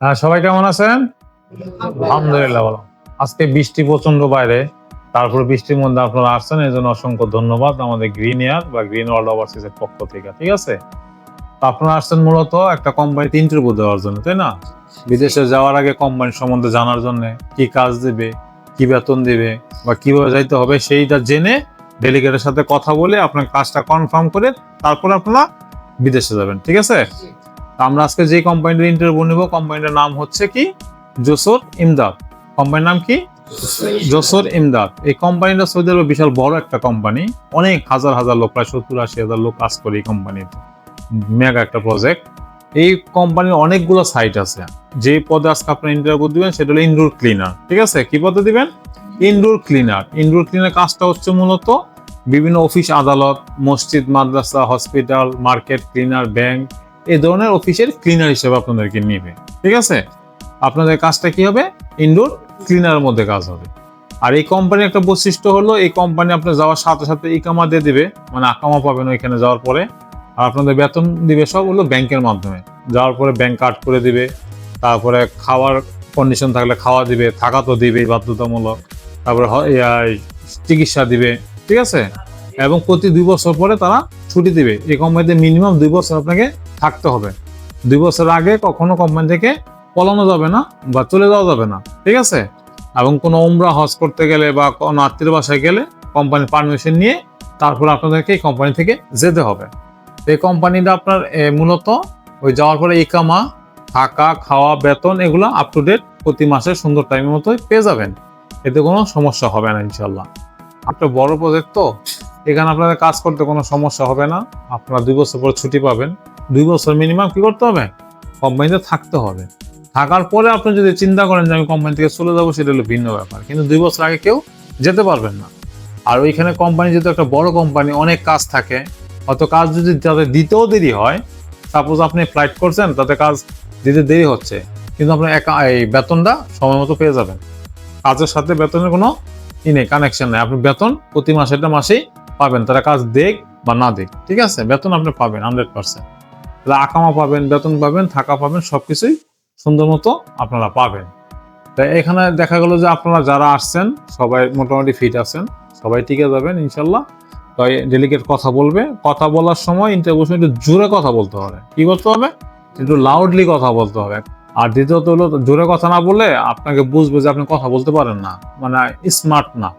হ্যাঁ সবাই কেমন আছেন? আলহামদুলিল্লাহ ভালো। আজকে বৃষ্টি প্রচণ্ড বাইরে, তারপরে বৃষ্টির মধ্যে আপনারা আসছেন এই জন্য অসংখ্য ধন্যবাদ আমাদের গ্রিন এয়ার বা গ্রিন ওয়ার্ল্ড ওভারসিজ এর পক্ষ থেকে, ঠিক আছে? আপনারা আসছেন মূলত একটা কোম্পানিতে ইন্টারভিউ দেওয়ার জন্য, তাই না? বিদেশে যাওয়ার আগে কোম্পানি সম্বন্ধে জানার জন্য কি কাজ দেবে, কি বেতন দেবে, বা কীভাবে যাইতে হবে সেইটা জেনে ডেলিগেটের সাথে কথা বলে আপনার কাজটা কনফার্ম করে তারপর আপনারা বিদেশে যাবেন, ঠিক আছে? আমরা আজকে যে কোম্পানিটার ইন্টারভিউ নিব কোম্পানিটার নাম হচ্ছে কি? জোসর ইমদাদ। কোম্পানির নাম কি? জোসর ইমদাদ। এই কোম্পানিটা সৌদি আরবে বিশাল বড় একটা কোম্পানি অনেক হাজার হাজার লোক, প্রায় সত্তর আশি হাজার লোক কাজ করে এই কোম্পানিতে মেগা একটা প্রজেক্ট এই কোম্পানির অনেকগুলো সাইট আছে। যে পদে আজকে আপনার ইন্টারভিউ দিবেন, সেটা হলো ইনডোর ক্লিনার ঠিক আছে? কি পদে দিবেন? ইনডোর ক্লিনার ইনডোর ক্লিনার কাজটা হচ্ছে মূলত বিভিন্ন অফিস আদালত, মসজিদ, মাদ্রাসা হসপিটাল মার্কেট ক্লিনার ব্যাংক এই ধরনের অফিসের ক্লিনার হিসেবে আপনাদেরকে নিবে, ঠিক আছে? আপনাদের কাজটা কি হবে? ইনডোর ক্লিনারের মধ্যে কাজ হবে। আর এই কোম্পানির একটা বৈশিষ্ট্য হলো, এই কোম্পানি আপনি যাওয়ার সাথে সাথে ইকামা দিয়ে দিবে মানে আকামা পাবেন ওইখানে যাওয়ার পরে। আর আপনাদের বেতন দিবে সব হলো ব্যাংকের মাধ্যমে। যাওয়ার পরে ব্যাংক কার্ড করে দিবে, তারপরে খাওয়ার কন্ডিশন থাকলে খাওয়া দিবে, থাকা তো দিবেই বাধ্যতামূলক। তারপরে চিকিৎসা দিবে, ঠিক আছে? এবং প্রতি দুই বছর পরে তারা ছুটি দিবে, এই কোম্পানিতে মিনিমাম দুই বছর আপনাকে থাকতে হবে। দুই বছর আগে কখনো কোম্পানি থেকে পলানো যাবে না বা চলে যাওয়া যাবে না, ঠিক আছে? এবং কোনো উমরা হজ করতে গেলে বা কোনো আত্মীয় বাসায় গেলে কোম্পানির পারমিশন নিয়ে তারপর আপনাদেরকে এই কোম্পানি থেকে যেতে হবে। এই কোম্পানিটা আপনার মূলত ওই যাওয়ার পরে ইকামা, থাকা, খাওয়া, বেতন এগুলো আপ টু ডেট প্রতি মাসে সুন্দর টাইমের মতো পেয়ে যাবেন। এতে কোনো সমস্যা হবে না ইনশাল্লাহ একটা বড় প্রজেক্ট তো, এখানে আপনাদের কাজ করতে কোনো সমস্যা হবে না। আপনারা দুই বছর পরে ছুটি পাবেন। দুই বছর মিনিমাম কি করতে হবে? কোম্পানিতে থাকতে হবে। থাকার পরে আপনি যদি চিন্তা করেন যে আমি কোম্পানি থেকে চলে যাব, সেটা হলো ভিন্ন ব্যাপার। কিন্তু দুই বছর আগে কেউ যেতে পারবেন না। আর ওইখানে কোম্পানি যেহেতু একটা বড় কোম্পানি অনেক কাজ থাকে। অত কাজ যদি তাদের দিতেও দেরি হয় সাপোজ আপনি ফ্লাইট করছেন, তাতে কাজ দিতে দেরি হচ্ছে। কিন্তু আপনার একা এই বেতনটা সময় মতো পেয়ে যাবেন। কাজের সাথে বেতনের কোনো ই নেই কানেকশন নেই। আপনি বেতন প্রতি মাসেরটা মাসেই পাবেন। তারা কাজ দেখ বা না দেখ, ঠিক আছে? বেতন আপনি পাবেন হান্ড্রেড পার্সেন্ট আকামা পাবেন, বেতন পাবেন, থাকা পাবেন সব কিছুই সুন্দর মতো আপনারা পাবেন। তাই এখানে দেখা গেলো যে আপনারা যারা আসছেন, সবাই মোটামুটি ফিট আছেন, সবাই টিকে যাবেন ইনশাল্লাহ। তাই ডেলিগেট কথা বলবে। কথা বলার সময় ইন্টারভিউ একটু জোরে কথা বলতে হবে। কি করতে হবে? একটু লাউডলি কথা বলতে হবে। আর দ্বিতীয়ত হলো, জোরে কথা না বলে আপনাকে বুঝবে যে আপনি কথা বলতে পারেন না। মানে স্মার্ট না।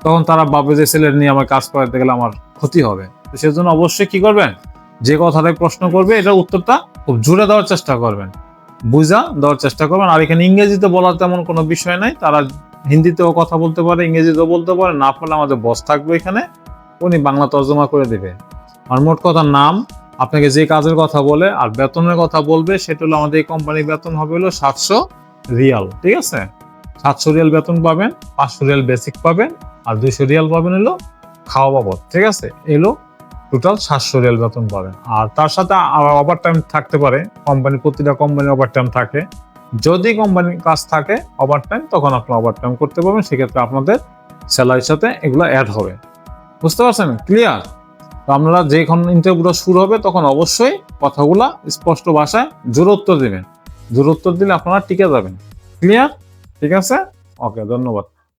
তখন তারা ভাবে যে ছেলের নিয়ে আমার কাজ করাতে গেলে আমার ক্ষতি হবে। তো সেজন্য অবশ্যই কি করবেন? যে কথাটাই প্রশ্ন করবে, এটার উত্তরটা খুব জোরে দেওয়ার চেষ্টা করবেন। বুঝা দেওয়ার চেষ্টা করবেন। আর এখানে ইংরেজিতে বলার তেমন কোনো বিষয় নাই। তারা হিন্দিতেও কথা বলতে পারে, ইংরেজিতেও বলতে পারে। না পারলে আমাদের বস থাকবে এখানে। উনি বাংলা তর্জমা করে দেবে। আর মোট কথা নাম আপনাকে যে কাজের কথা বলে আর বেতনের কথা বলবে, সেটা হলো আমাদের এই কোম্পানির বেতন হবে হলো সাতশো রিয়াল, ঠিক আছে? সাতশো রিয়াল বেতন পাবেন, পাঁচশো রিয়াল বেসিক পাবেন, আর দুইশো রিয়াল পাবেন হলো খাওয়া বাবদ, ঠিক আছে? এলো টোটাল সাতশো রিয়াল বেতন পাবেন। আর তার সাথে ওভার টাইম থাকতে পারে কোম্পানি প্রতিটা কোম্পানি ওভার টাইম থাকে। যদি কোম্পানির কাজ থাকে ওভার টাইম তখন আপনি ওভার টাইম করতে পারবেন, সেক্ষেত্রে আপনাদের স্যালারির সাথে এগুলো অ্যাড হবে। বুঝতে পারছেন? ক্লিয়ার তো আপনারা যেখন ইন্টারভিউটা শুরু হবে, তখন অবশ্যই কথাগুলা স্পষ্ট ভাষায় জোর উত্তর দেবেন। জোর উত্তর দিলে আপনারা টিকে যাবেন। ক্লিয়ার ঠিক আছে? ওকে ধন্যবাদ।